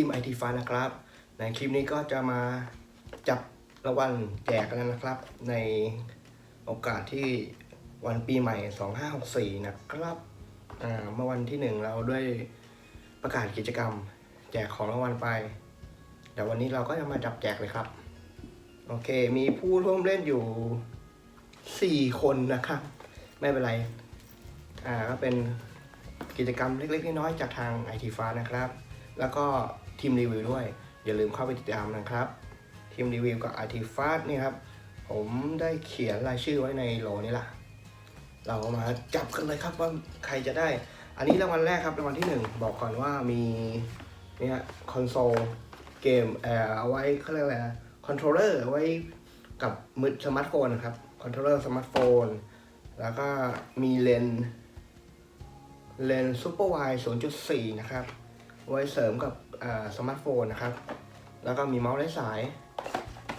ดีครับผมทีมไอทีฟ้านะครับ ในคลิปนี้ก็จะมาจับรางวัลแจกกันนะครับ ในโอกาสที่วันปีใหม่ 2564 นะครับเมื่อวันที่หนึ่งเราด้วยประกาศกิจกรรม แจกของรางวัลไปเดี๋ยววันนี้เราก็จะมาจับแจกเลยครับ โอเค มีผู้ร่วมเล่นอยู่ 4 คนนะครับ ไม่เป็นไร อ่าก็เป็นกิจกรรมเล็กๆน้อยๆจากทางไอทีฟ้านะครับ แล้วก็ ทีมรีวิวด้วย อย่าลืมเข้าไปติดตามนะครับ ทีมรีวิวกับไอทีฟ้านี่ครับ ผมได้เขียนรายชื่อไว้ในโหลนี้ล่ะเรามาจับกันเลยครับว่าใครจะได้ อันนี้รางวัลแรกครับรางวัลที่หนึ่งบอกก่อนว่ามีเนี่ยคอนโซลเกมเอ่อเอาไว้เขาเรียกอะไรคอนโทรลเลอร์ไว้กับมือสมาร์ทโฟนนะครับคอนโทรลเลอร์สมาร์ทโฟน แล้วก็มีเลนเลนซูเปอร์ไวด์0.4 นะครับ ไว้เสริมกับ สมาร์ทโฟนนะครับ แล้วก็มีเมาส์ไร้สาย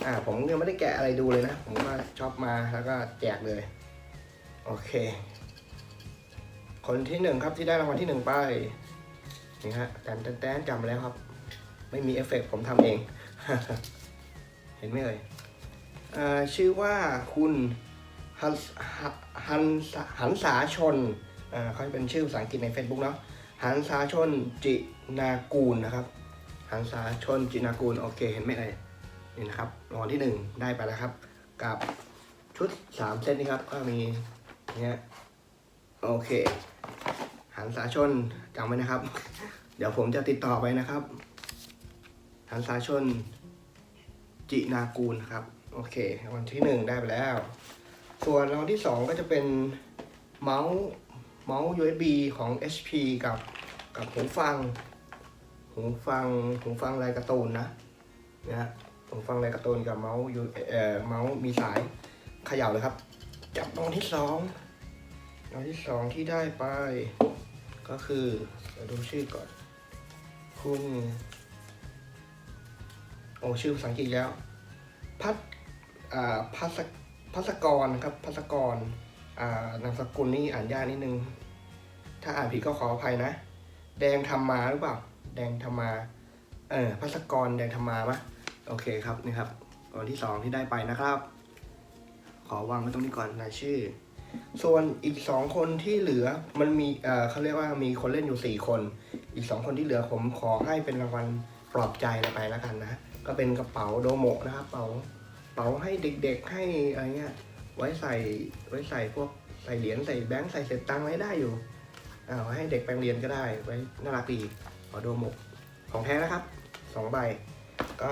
อ่าผมยังไม่ได้แกะอะไรดูเลยนะ ผมก็ช็อบมาแล้วก็แจกเลย โอเค คนที่หนึ่งครับที่ได้รางวัลที่หนึ่งไป นี่ฮะแตนแตนแตนจำแล้วครับ ไม่มีเอฟเฟกผมทำเอง เห็นไหมเอ่ยอ่าชื่อว่าคุณฮันหันสาชนอ่าเขาจะเป็นชื่อภาษาอังกฤษใน Facebook เนาะ หันสาชนจินากูลนะครับ หันสาชนจินากูลโอเคเห็นไหมเอ่ยนี่นะครับรางวัลที่หนึ่งได้ไปแล้วครับ กับชุดสามเซตนี้ครับก็มีเนี่ยโอเค หันสาชนจำไว้นะครับ เดี๋ยวผมจะติดต่อไปนะครับ หันสาชนจินากูลครับโอเครางวัลที่หนึ่งได้ไปแล้ว ส่วนรางวัลที่สองก็จะเป็นเมาส์ เมาส์ USB ของ HP กับกับหูฟัง หูฟังหูฟังลายการ์ตูนนะนะฮะหูฟังลายการ์ตูนกับเมาส์ U เอ่อเมาส์มีสายเขย่าเลยครับ จับรางที่สองรางที่สองที่ได้ไป ก็คือดูชื่อก่อน คุณโอ้ชื่อภาษาอังกฤษแล้ว พัดอ่าพัสพัสกรครับพัสกร นามสกุลนี่อ่านยากนิดนึง ถ้าอ่านผิดก็ขออภัยนะ แดงธรรมาหรือเปล่า แดงธรรมา เออพัสกรแดงธรรมามะโอเคครับนี่ครับวันที่สองที่ได้ไปนะครับ ขอวางไว้ตรงนี้ก่อนรายชื่อ ส่วนอีกสองคนที่เหลือมันมีเออเขาเรียกว่ามีคนเล่นอยู่สี่คน อีกสองคนที่เหลือผมขอให้เป็นรางวัลปลอบใจไปแล้วกันนะ ก็เป็นกระเป๋าโดโมะนะครับ เป๋าเป๋าให้เด็กๆให้อะไรเงี้ย ไว้ใส่ไว้ใส่พวกใส่เหรียญใส่แบงค์ใส่เศษตังค์ไว้ได้อยู่อ่าให้เด็กไปโรงเรียนก็ได้ไว้น่ารักดีขอโดมะของแท้นะครับสองใบ ก็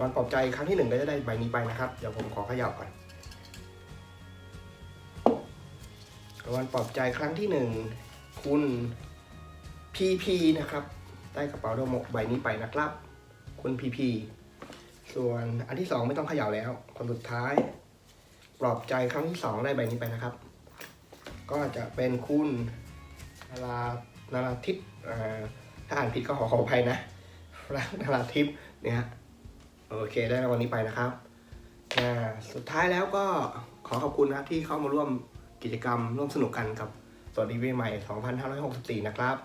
วันปลอบใจครั้งที่หนึ่งก็จะได้ใบนี้ไปนะครับ เดี๋ยวผมขอเขย่าก่อนวันปลอบใจครั้งที่หนึ่งคุณพีพีนะครับ ได้กระเป๋าโดโมะใบนี้ไปนะครับ คุณพีพีส่วนอันที่สองไม่ต้องเขย่าแล้วคนสุดท้าย ปลอบใจครั้งที่สองได้ใบนี้ไปนะครับ ก็จะเป็นคุณนารานาราทิพย์ถ้าอ่านผิดก็ขอขออภัยนะนาราทิพย์เนี่ย โอเคได้รางวัลนี้ไปนะครับอ่สุดท้ายแล้วก็ขอขอบคุณนะที่เข้ามาร่วมกิจกรรมร่วมสนุกกันกับสวัสดีปีใหม่ 2564 นะครับ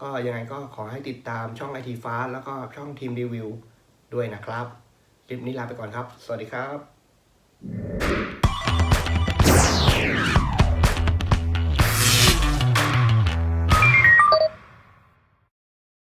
ก็ยังไงก็ขอให้ติดตามช่องไอทีฟ้า แล้วก็ช่องทีมรีวิวด้วยนะครับ คลิปนี้ลาไปก่อนครับ สวัสดีครับ